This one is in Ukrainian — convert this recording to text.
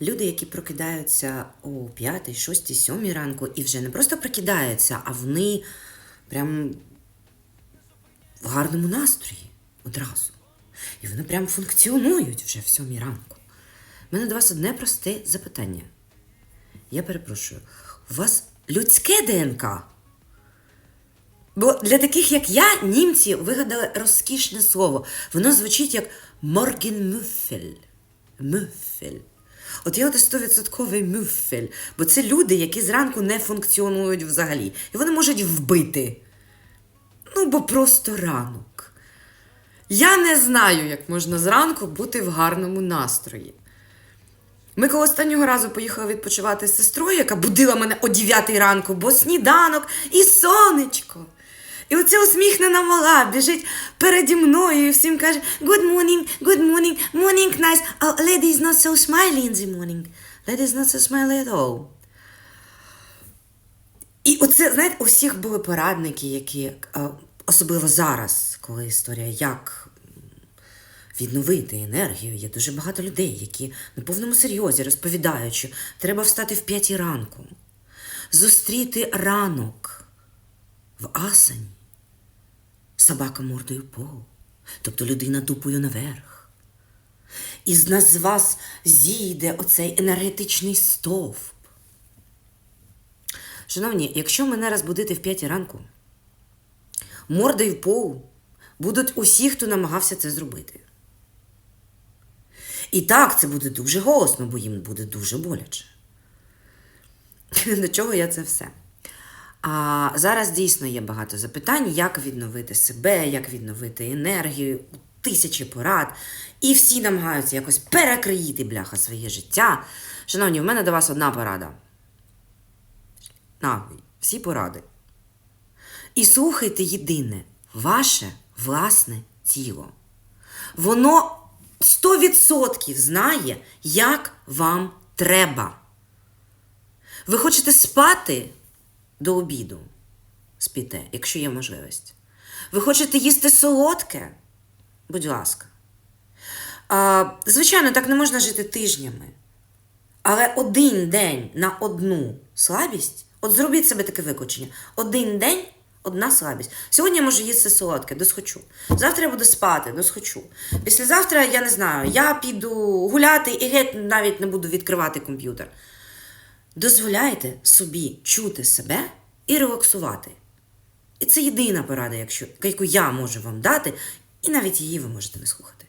Люди, які прокидаються о 5, 6, 7 ранку, і вже не просто прокидаються, а вони прям в гарному настрої одразу. І вони прям функціонують вже в 7 ранку. У мене до вас одне просте запитання. Я перепрошую, у вас людське ДНК? Бо для таких, як я, німці вигадали розкішне слово. Воно звучить як моргенмюфель. Мюфель. От я от 100% мюфель, бо це люди, які зранку не функціонують взагалі. І вони можуть вбити. Ну, бо просто ранок. Я не знаю, як можна зранку бути в гарному настрої. Ми коли останнього разу поїхали відпочивати з сестрою, яка будила мене о 9 ранку, бо сніданок і сонечко. І оця усміхнена мала біжить переді мною і всім каже Good morning, good morning, morning nice. Oh, lady is not so smiley in the morning. Lady is not so smiley at all. І оце, знаєте, у всіх були порадники, які, е, особливо зараз, коли історія як відновити енергію. Є дуже багато людей, які на повному серйозі розповідають, що треба встати в п'ятій ранку, зустріти ранок в асані, собака мордою пол, тобто людина дупою наверх. І з нас з вас зійде оцей енергетичний стовп. Шановні, якщо мене розбудити в п'ятій ранку, мордою пол будуть усі, хто намагався це зробити. І так, це буде дуже голосно, бо їм буде дуже боляче. До чого я це все? А зараз дійсно є багато запитань, як відновити себе, як відновити енергію, тисячі порад. І всі намагаються якось перекриїти бляха своє життя. Шановні, в мене до вас одна порада. На, всі поради. І слухайте єдине, ваше власне тіло. Воно 100% знає, як вам треба. Ви хочете спати до обіду? Спіте, якщо є можливість. Ви хочете їсти солодке? Будь ласка. А, звичайно, так не можна жити тижнями. Але один день на одну слабість, от зробіть себе таке виключення. Один день одна слабість. Сьогодні я можу їсти солодке, досхочу. Завтра я буду спати, досхочу. Післязавтра, я не знаю, я піду гуляти і геть навіть не буду відкривати комп'ютер. Дозволяйте собі чути себе і релаксувати. І це єдина порада, якщо, яку я можу вам дати, і навіть її ви можете не слухати.